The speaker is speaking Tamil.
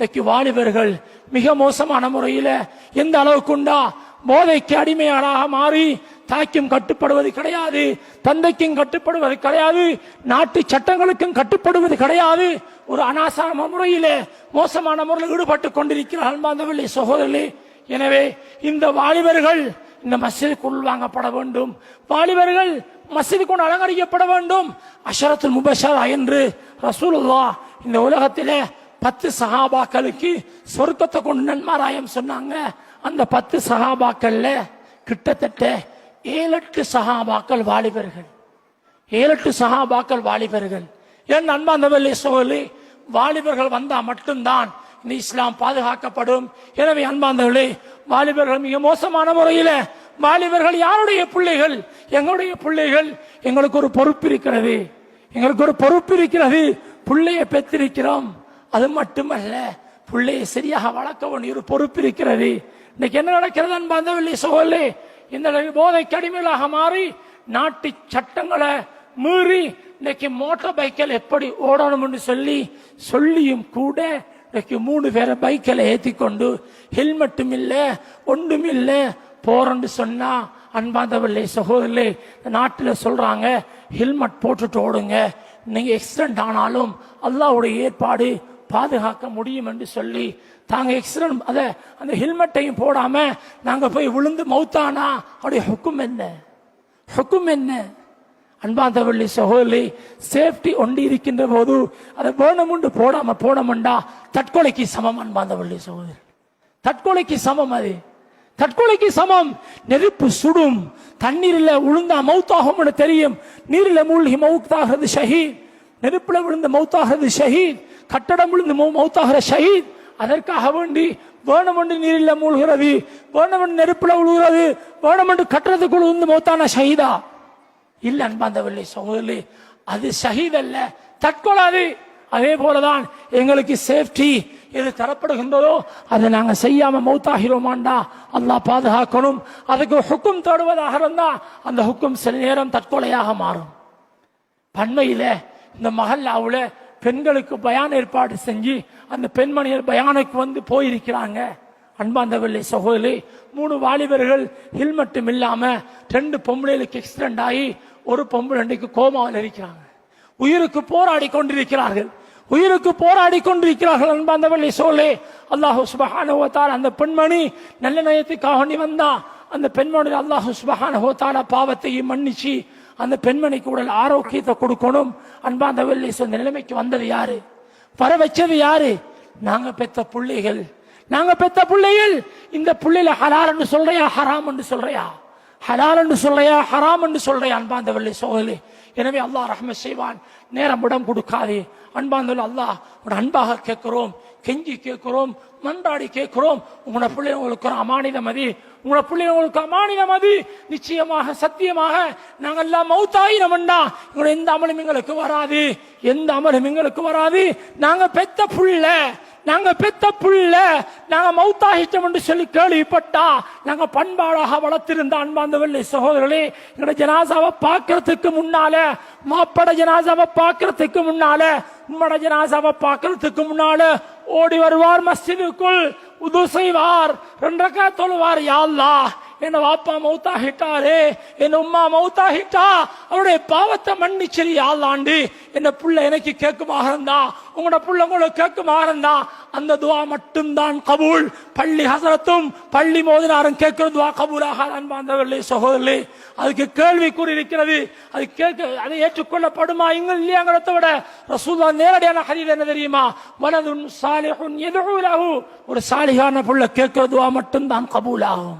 இன்னைக்கு வாலிபர்கள் மிக மோசமான முறையில் எந்த அளவுக்குண்டா போதைக்கு அடிமையாளாக மாறி தாய்க்கும் கட்டுப்படுவது கிடையாது தந்தைக்கும் கட்டுப்படுவது கிடையாது நாட்டு சட்டங்களுக்கும் கட்டுப்படுவது கிடையாது. ஒரு அனாசார முறையில் மோசமான முறையில் ஈடுபட்டு கொண்டிருக்கிற அன்பாந்தவர்களே சகோதரர்களே. எனவே இந்த வாலிபர்கள் இந்த மஸ்ஜிதுக்குள் வாங்கப்பட வேண்டும். வாலிபர்கள் மஸ்ஜிது அலங்கரிக்கப்பட வேண்டும். அஷரத்துல் முபஷரா என்று ரசூலுல்லா இந்த உலகத்திலே பத்து சகாபாக்களுக்கு சொர்க்கத்தை கொண்டு நன்மாராயம் சொன்னாங்க. அந்த பத்து சகாபாக்கள்ல கிட்டத்தட்ட ஏழெட்டு சகாபாக்கள் வாலிபர்கள். ஏழெட்டு சகாபாக்கள் வாலிபர்கள். என் அன்பாந்தவர்களே சோழி வாலிபர்கள் வந்தா மட்டும்தான் இந்த இஸ்லாம் பாதுகாக்கப்படும். எனவே அன்பாந்தவர்களே வாலிபர்கள் மிக மோசமான முறையில் வாலிபர்கள் யாருடைய பிள்ளைகள்? எங்களுடைய பிள்ளைகள். எங்களுக்கு ஒரு பொறுப்பு இருக்கிறது. எங்களுக்கு ஒரு பொறுப்பு இருக்கிறது. பிள்ளையை பெற்றிருக்கிறோம். அது மட்டுமல்ல பிள்ளையை சரியாக வளர்க்க வேண்டிய ஒரு பொறுப்பு இருக்கிறது. இன்னைக்கு என்ன நடக்கிறது அன்பாந்தவில்லை சோழே இந்த போதை கடுமையாக மாறி நாட்டு சட்டங்களை மீறி இன்னைக்கு மோட்டார் பைக்கில் எப்படி ஓடணும்னு சொல்லி சொல்லியும் கூட இன்னைக்கு மூணு பேரை பைக்கில் ஏற்றி கொண்டு ஹெல்மெட்டும் இல்லை ஒன்றும் இல்லை போறேன்னு சொன்னா அன்பாந்தவில்லை சகோதரே நாட்டில் சொல்றாங்க ஹெல்மெட் போட்டுட்டு ஓடுங்க. நீங்க எக்ஸிடென்ட் ஆனாலும் அல்லாவுடைய ஏற்பாடு பாதுகாக்க முடியும் என்று சொல்லி தாங்க எக்ஸிடென்ட் அத அந்த ஹெல்மெட்டையும் போடாம நாங்க போய் விழுந்து மௌத்தானா? அவருடைய ஹுக்கும் என்ன? ஹுக்கும் என்ன? அன்பாந்தவள்ளி சகோதரி சேஃப்டி ஒண்டி இருக்கின்ற போது அதை வேணுமுண்டு போடாம போடமுண்டா தற்கொலைக்கு சமம் அன்பாந்தவள்ளி சகோதரி தற்கொலைக்கு சமம் அது. தற்கொலைக்கு சமம். நெருப்பு சுடும். தண்ணீரில் உளுந்தா மௌத்தாகும் தெரியும். நீரில் மூழ்கி மௌத்தாகிறது ஷஹீத். நெருப்பில் விழுந்த மௌத்தாகிறது ஷஹீத். கட்டடம் விழுந்து மௌத்தாகிற ஷஹீத் அதற்காக வேண்டி வேணமண்டு நீரில் மூழ்கிறது வேணமண்டு நெருப்பில் உழுகிறது வேணமண்டு கட்டடத்துக்குள் விழுந்து மௌத்தான ஷஹீதா. இல்லை அன்பாந்தவில்லை சகோதரி அது ஷஹீத் அல்ல தற்கொலாது. அதே போலதான் எங்களுக்கு சேஃப்டி எது தரப்படுகின்றதோ அதை நாங்கள் செய்யாம மௌத்தாகிறோமாண்டா அல்லாஹ் பாதுகாக்கணும். அதுக்கு ஹுக்கும் தேடுவதாக இருந்தா அந்த ஹுக்கும் சில நேரம் தற்கொலையாக மாறும். பண்மையில இந்த மஹல்லாவுல பெண்களுக்கு பயான ஏற்பாடு செஞ்சு அந்த பெண்மணிகள் பயானுக்கு வந்து போயிருக்கிறாங்க. அன்பாந்தவள்ளி சகோதரி மூணு வாலிபர்கள் ஹெல்மெட்டும் இல்லாம ரெண்டு பொம்பளைகளுக்கு ஆக்சிடென்ட் ஆகி ஒரு பொம்பளைக்கு கோமாவில் இருக்கிறாங்க. உயிருக்கு போராடி கொண்டிருக்கிறார்கள். உயிருக்கு போராடி கொண்டிருக்கிறார்கள் அன்பாந்தவர்களே சோலே அல்லாஹு சுபஹான வ அந்த பெண்மணி நல்ல நயத்துக்காக நீ வந்தா அந்த பெண்மணி அல்லாஹு சுபஹான பாவத்தையும் மன்னிச்சு அந்த பெண்மணிக்கு உடல் ஆரோக்கியத்தை கொடுக்கணும். அன்பாந்தவர்களே சொன்ன நிலைமைக்கு வந்தது யாரு? வர வச்சது யாரு? நாங்க பெத்த பிள்ளைகள். நாங்க பெத்த பிள்ளைகள். இந்த பிள்ளையில ஹலால் சொல்றியா ஹராம் சொல்றியா? ஹலால் என்று சொல்றியா ஹராம் என்று சொல்றையா அன்பாந்தவர்களே சோழலே எனவே அல்லாஹ் ரஹ்ம செய்வான். நேரம் இடம் கொடுக்காதே. அன்பாந்தவர்கள் அல்லாஹ் ஒரு அன்பாக கேட்கிறோம் கெஞ்சி கேட்கிறோம் மன்றாடி கேட்கிறோம். உங்களோட பிள்ளை உங்களுக்கு ஒரு அமானிதம் அது. உங்களோட பிள்ளை உங்களுக்கு அமானிதம் அது. நிச்சயமாக சத்தியமாக நாங்கள் எல்லாம் மௌத்தாயினம்டா உங்களோட எந்த அமலும் எங்களுக்கு வராது. எந்த அமலும் எங்களுக்கு வராது. நாங்கள் பெத்த புள்ள. நாங்க பெத்த புள்ள நாங்க மௌத்தாகிட்டோம் என்று சொல்லி கேள்விப்பட்டா நாங்க பண்பாடாக வளர்த்திருந்த அன்பாந்தவர்களே சகோதரர்களே எங்களோட ஜனாசாவை பார்க்கறதுக்கு முன்னால மாப்பட ஜனாசாவை பார்க்கறதுக்கு முன்னால உம்மட ஜனாசாவை பார்க்கறதுக்கு முன்னால ஓடி வருவார் மஸ்ஜிதுக்குள் உது செய்வார் ரெண்டக்கா தொழுவார் யாழ்லா அல்லாஹ். என் வாப்பா மௌத்தாகிட்டாரே என் உம்மா மௌத்தாகிட்டா அவருடைய பாவத்தை மன்னிச்சரி யாழ்லாண்டு என்ன புள்ள எனக்கு கேட்குமாக இருந்தா உங்களோட புள்ள உங்களுக்கு கேட்குமாக இருந்தா அந்த துவா மட்டும்தான் கபூல். பள்ளி ஹசரத்தும் பள்ளி மோதினாரும் கேட்கிற துவா கபூலாக அன்பாந்தவர்களே சகோதரர்களே அதுக்கு கேள்வி கூறியிருக்கிறது. அது கேட்க அதை ஏற்றுக்கொள்ளப்படுமா? இங்க இல்லையாங்கிறத விட ரசூல்லா நேரடியான ஹதீஸ் என்ன தெரியுமா? வலதுன் சாலிஹுன் எதுவும் ஒரு சாலிகான புள்ள கேட்கிற துவா மட்டும்தான் கபூலாகும்.